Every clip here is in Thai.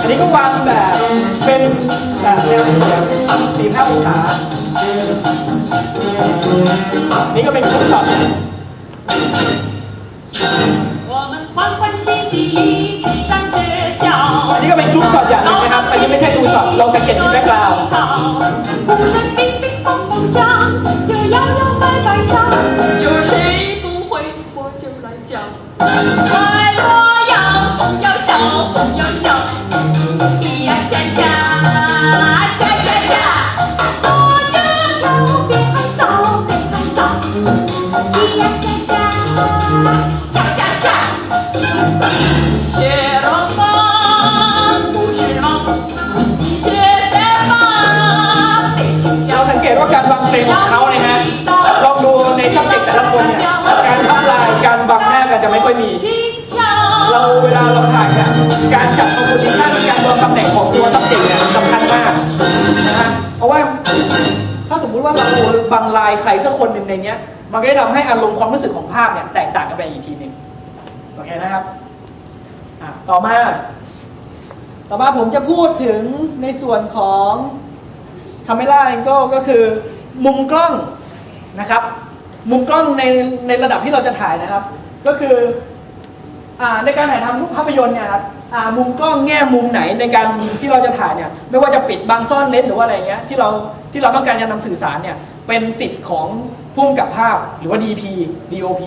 อันนี้ก็วางแบบเป็นแบบแนวเฉียงสี่ห้าองศาอันนี้ก็เป็นชุดช็ออันนี้ก็เป็นกรุ๊ปช็อตอย่างนึงนะครับ อันนี้ไม่ใช่ดูช็อตเราสังเกตที่แบ็กกรา เกตว่าการวางเพลงของเขาเนี่ยฮะลองดูใน subject แต่ละคนเนี่ยการทับลายการบังหน้ากันจะไม่ค่อยมี。เราเวลาเราถ่ายเนี่ยการจัดคอมโพสิชันการวางตำแหน่งของตัว subject เนี่ยสำคัญมากนะฮะเพราะว่าถ้าสมมุติว่าเราบังลายใครสักคนหนึ่งในเนี้ยมันก็จะทำให้อารมณ์ความรู้สึกของภาพเนี่ยแตกต่างกันไปอีกทีหนึ่งโอเคนะครับต่อมา ต่อมาผมจะพูดถึงในส่วนของ Camera Angle ก็คือ มุมกล้องนะครับ มุมกล้องในในระดับที่เราจะถ่ายนะครับ ก็คือในการถ่ายทำรูปภาพยนตร์เนี่ยครับมุมกล้องแง่มุมไหนในการที่เราจะถ่ายเนี่ยไม่ว่าจะปิดบังซ่อนเลนส์หรือว่าอะไรเงี้ยที่เราที่เราต้องการจะนำสื่อสารเนี่ยเป็นสิทธิ์ของผู้กำกับภาพหรือว่า DP DOP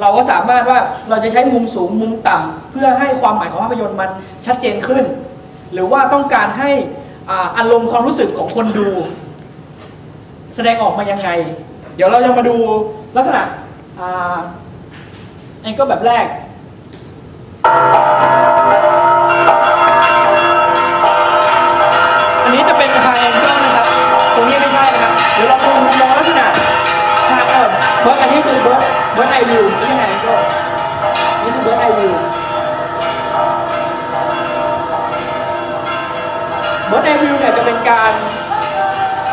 เราก็สามารถว่าเราจะใช้มุมสูงมุมต่ำเพื่อให้ความหมายของภาพยนตร์มันชัดเจนขึ้น หรือว่าต้องการให้อารมณ์ความรู้สึกของคนดู แสดงออกมายังไง เดี๋ยวเราจะมาดูลักษณะแองเกิลแบบแรก อันนี้จะเป็น high angle นะครับ ตรงนี้ไม่ใช่นะครับ เดี๋ยวเราดูมุมมองลักษณะทางเออเบิร์ดอันนี้คือเบิร์ดเบิร์ดไอวิว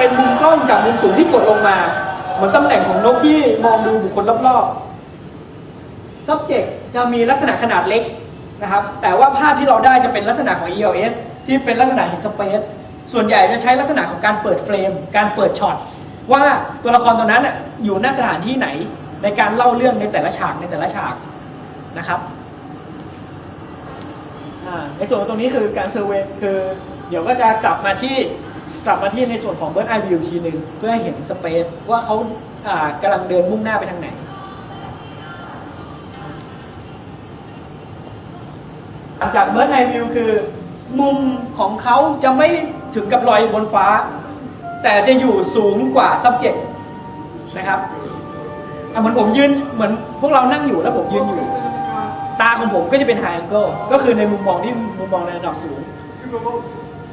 เป็นมุมกล้องจากมุมสูงที่กดลงมาเหมือนตำแหน่งของนกที่มองดูบุคคลรอบๆ subject จะมีลักษณะขนาดเล็กนะครับ แต่ว่าภาพที่เราได้จะเป็นลักษณะของ ELS ที่เป็นลักษณะเห็นสเปซส่วนใหญ่จะใช้ลักษณะของการเปิดเฟรม การเปิดช็อตว่าตัวละครตัวนั้นอยู่หน้าสถานที่ไหนในการเล่าเรื่องในแต่ละฉากในแต่ละฉากนะครับในส่วนตรงนี้คือการเซอร์เวยคือ เดี๋ยวก็จะกลับมาที่ กลับมาที่ในส่วนของเบิร์ดไอวิวทีหนึ่งเพื่อให้เห็นสเปซว่าเขาอ่ากำลังเดินมุ่งหน้าไปทางไหนหลังจากเบิร์ดไอวิวคือ มุมของเขาจะไม่ถึงกับลอยบนฟ้า แต่จะอยู่สูงกว่า subject นะครับอะเหมือนผมยืนเหมือนพวกเรานั่งอยู่แล้วผมยืนอยู่ ตาของผมก็จะเป็น high angle ก็คือในมุมมองที่มุมมองในระดับสูง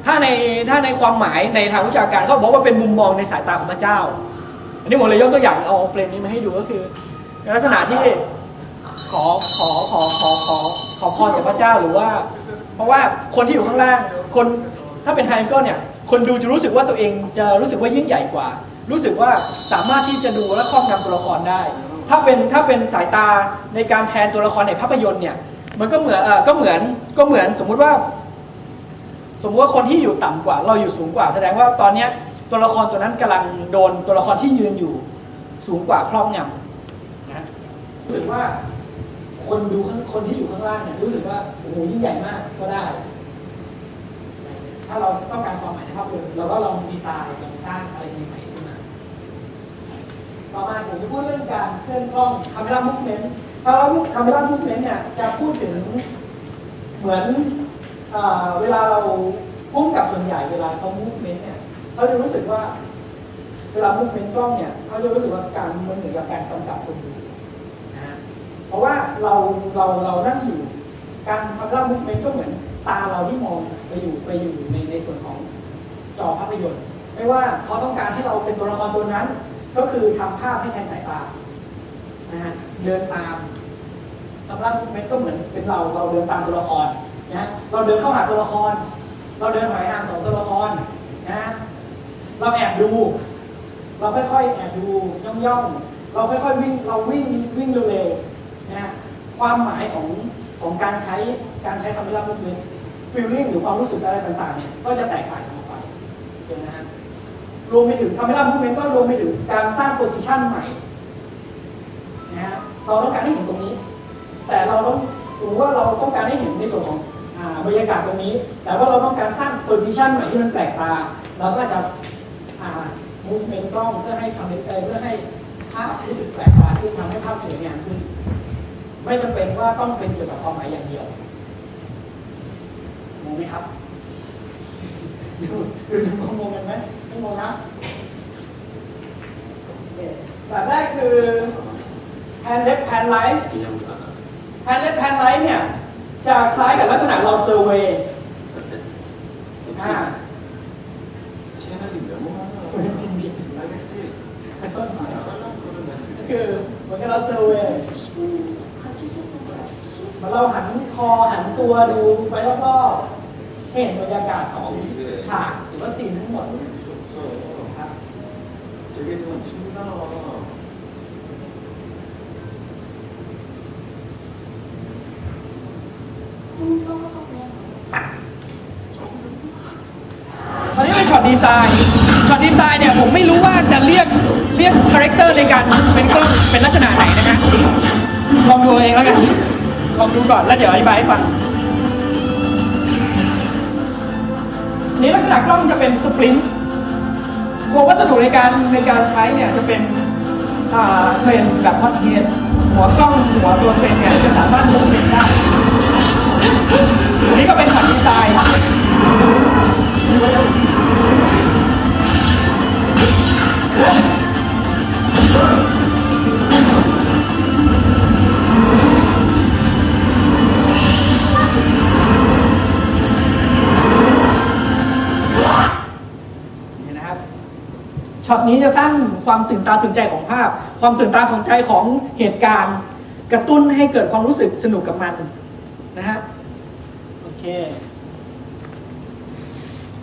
ถ้าในถ้าในความหมายในทางวิชาการเขาบอกว่าเป็นมุมมองในสายตาของพระเจ้า อันนี้ผมเลยยกตัวอย่างเอาเฟรมนี้มาให้ดูก็คือในลักษณะที่ขอขอขอขอขอขอพรจากพระเจ้าหรือว่า เพราะว่าคนที่อยู่ข้างล่างคนถ้าเป็นไฮแองเกิลเนี่ยคนดูจะรู้สึกว่าตัวเองจะรู้สึกว่ายิ่งใหญ่กว่า รู้สึกว่าสามารถที่จะดูและครอบงำตัวละครได้ ถ้าเป็นถ้าเป็นสายตาในการแทนตัวละครในภาพยนตร์เนี่ยมันก็เหมือนอก็เหมือนก็เหมือนสมมุติว่า สมมติว่าคนที่อยู่ต่ำกว่า เราอยู่สูงกว่า แสดงว่าตอนเนี้ยตัวละครตัวนั้นกำลังโดนตัวละครที่ยืนอยู่สูงกว่าครอบงำนะรู้สึกว่าคนดูข้างคนที่อยู่ข้างล่างเนี่ยรู้สึกว่าโอ้โหยิ่งใหญ่มากก็ได้ ถ้าเราต้องการความหมายในภาพยนตร์เราก็ลองดีไซน์ลองสร้างอะไรใหม่ๆขึ้นมาต่อมาผมจะพูดเรื่องการเคลื่อนกล้อง camera movement ถ้าเรา camera movement เนี่ยจะพูดถึงเหมือน เวลาเราพุ่งกับส่วนใหญ่เวลาเขา movement เนี่ยเขาจะรู้สึกว่า เวลา movement กล้องเนี่ยเขาจะรู้สึกว่าการมันเหมือนกับการกำกับคนดูนะเพราะว่าเราเราเรานั่งอยู่การทำร่าง movement ก็เหมือนตาเราที่มองไปอยู่ไปอยู่ในในส่วนของจอภาพยนตร์ ไม่ว่าเขาต้องการให้เราเป็นตัวละครตัวนั้น ก็คือทำภาพให้แทนสายตานะฮะเดินตามทำร่าง movement ก็เหมือนเป็นเราเราเดินตามตัวละคร นะเราเดินเข้าหาตัวละคร เราเดินหอยห่างของตัวละครนะเราแอบดู เราค่อยๆแอบดูย่องๆเราค่อยๆวิ่งเราวิ่งวิ่งเร็วๆนะความหมายของของการใช้การใช้คำว่า movement feeling หรือความรู้สึกอะไรต่างๆเนี่ยก็จะแตกต่างกันออกไปนะฮะรวมไปถึงคำว่า movement ก็รวมไปถึงการสร้าง position ใหม่นะฮะเราต้องการให้เห็นตรงนี้ แต่เราต้องสมมติว่าเราต้องการให้เห็นในส่วนของ บรรยากาศตรงนี้ แต่ว่าเราต้องการสร้างโพซิชันใหม่ที่มันแปลกตา เราก็จะ movement กล้องเพื่อให้ทำเเพื่อให้ภาพรู้สึกแปลกตาที่ทำให้ภาพสวยงามขึ้น ไม่จำเป็นว่าต้องเป็นเกี่ยวกับความหมายอย่างเดียวงงไหมครับดูดูงงกันไหมไม่งงนะแบบแรกคือแพนเล็บแพนไลท์แพนเล็บแพนไลท์เนี่ย จะคล้ายกับลักษณะเราเซอร์เวย์ 어때? อ่า 좋지? 채널이 너무 많아. 알겠지? ขอโทษหน่อย 나가려고 그러면 ก็คือเหมือนกับเราเซอร์เวย์ 같이 있었던 거야? เหมือนเราหันคอหันตัวดูไปรอบๆให้เห็นบรรยากาศของฉากหรือว่าซีนทั้งหมด 필요 없어. ครับ 저게 좀 충분히 나 ช็อตดีไซน์ช็อตดีไซน์เนี่ยผมไม่รู้ว่าจะเรียกเรียกคาแรคเตอร์ในการเป็นกล้องเป็นลักษณะไหนนะฮะลองดูเองแล้วกันลองดูก่อนแล้วเดี๋ยวอธิบายให้ฟังนี้ลักษณะกล้องจะเป็นสปรินต์ตัววัสดุในการในการใช้เนี่ยจะเป็นอ่าเทรนแบบฮอตเทนหัวกล้องหัวตัวเทรนเนี่ยจะสามารถมุกเป็นได้ ช็อตนี้จะสร้างความตื่นตาตื่นใจของภาพ ความตื่นตาของใจของเหตุการณ์ กระตุ้นให้เกิดความรู้สึกสนุกกับมันนะฮะโอเค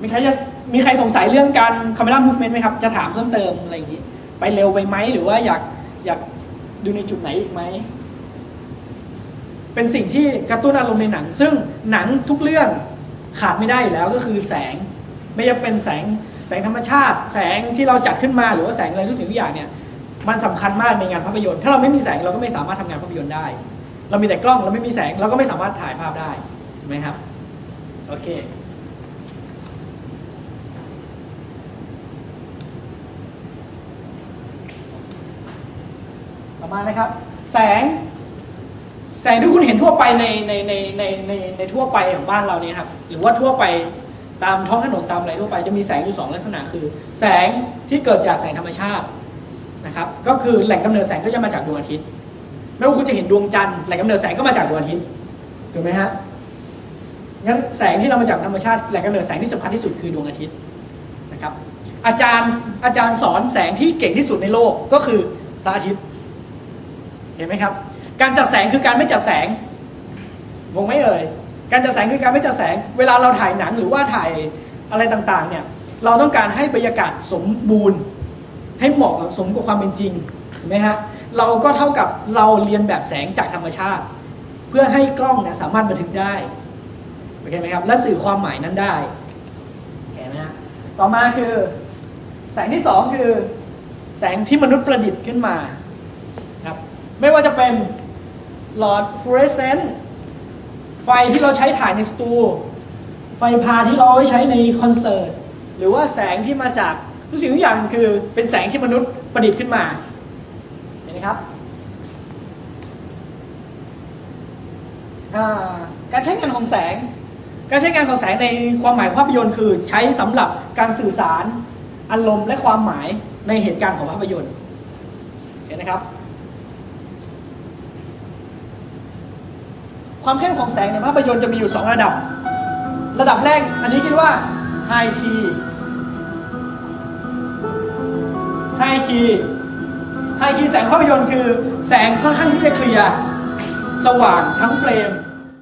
มีใครจะมีใครสงสัยเรื่องการ camera movement ไหมครับ จะถามเพิ่มเติมอะไรอย่างนี้ ไปเร็วไปไหมหรือว่าอยากอยากดูในจุดไหนอีกไหม เป็นสิ่งที่กระตุ้นอารมณ์ในหนัง ซึ่งหนังทุกเรื่องขาดไม่ได้อยู่แล้วก็คือแสง ไม่ว่าเป็นแสง แสงธรรมชาติ แสงที่เราจัดขึ้นมาหรือว่าแสงอะไรทุกสิ่งทุกอย่างเนี่ยมันสำคัญมากในงานภาพยนตร์ถ้าเราไม่มีแสงเราก็ไม่สามารถทำงานภาพยนตร์ได้ เรามีแต่กล้องเราไม่มีแสงเราก็ไม่สามารถถ่ายภาพได้ถูกไหมครับโอเคต่อมานะครับ แสง แสงที่คุณเห็นทั่วไปในในในในในในทั่วไปของบ้านเราเนี่ยครับ หรือว่าทั่วไป ตามท้องถนนตามอะไรทั่วไปจะมีแสงอยู่สองลักษณะคือ แสงที่เกิดจากแสงธรรมชาตินะครับก็คือแหล่งกำเนิดแสงก็จะมาจากดวงอาทิตย์ไม่ว่าคุณจะเห็นดวงจันทร์แหล่งกำเนิดแสงก็มาจากดวงอาทิตย์ถูกไหมฮะงั้นแสงที่เรามาจากธรรมชาติแหล่งกำเนิดแสงที่สำคัญที่สุดคือดวงอาทิตย์นะครับอาจารย์อาจารย์สอนแสงที่เก่งที่สุดในโลกก็คือพระอาทิตย์ เห็นไหมครับ การจัดแสงคือการไม่จัดแสงงงไหมเอ่ย การจัดแสงคือการไม่จัดแสง เวลาเราถ่ายหนังหรือว่าถ่ายอะไรต่างๆเนี่ยเราต้องการให้บรรยากาศสมบูรณ์ ให้เหมาะกับสมกับความเป็นจริงเห็นไหมฮะเราก็เท่ากับเราเรียนแบบแสงจากธรรมชาติ เพื่อให้กล้องเนี่ยสามารถบันทึกได้โอเคไหมครับและสื่อความหมายนั้นได้โอเคไหมฮะต่อมาคือแสงที่สองคือแสงที่มนุษย์ประดิษฐ์ขึ้นมาครับไม่ว่าจะเป็นหลอดฟลูออเรสเซนต์ ไฟที่เราใช้ถ่ายในสตูไฟพาที่เราเอาไว้ใช้ในคอนเสิร์ตหรือว่าแสงที่มาจากทุกสิ่งทุกอย่างคือเป็นแสงที่มนุษย์ประดิษฐ์ขึ้นมาเห็นไหมครับการใช้งานของแสง การใช้งานของแสงในความหมายภาพยนตร์คือ ใช้สำหรับการสื่อสารอารมณ์และความหมายในเหตุการณ์ของภาพยนตร์เห็นนะครับ ความเข้มของแสงในภาพยนตร์จะมีอยู่ 2 ระดับ ระดับแรกอันนี้คิดว่า High Key High Key High Key แสงภาพยนตร์คือ แสงค่อนข้างที่จะเคลียร์สว่างทั้งเฟรม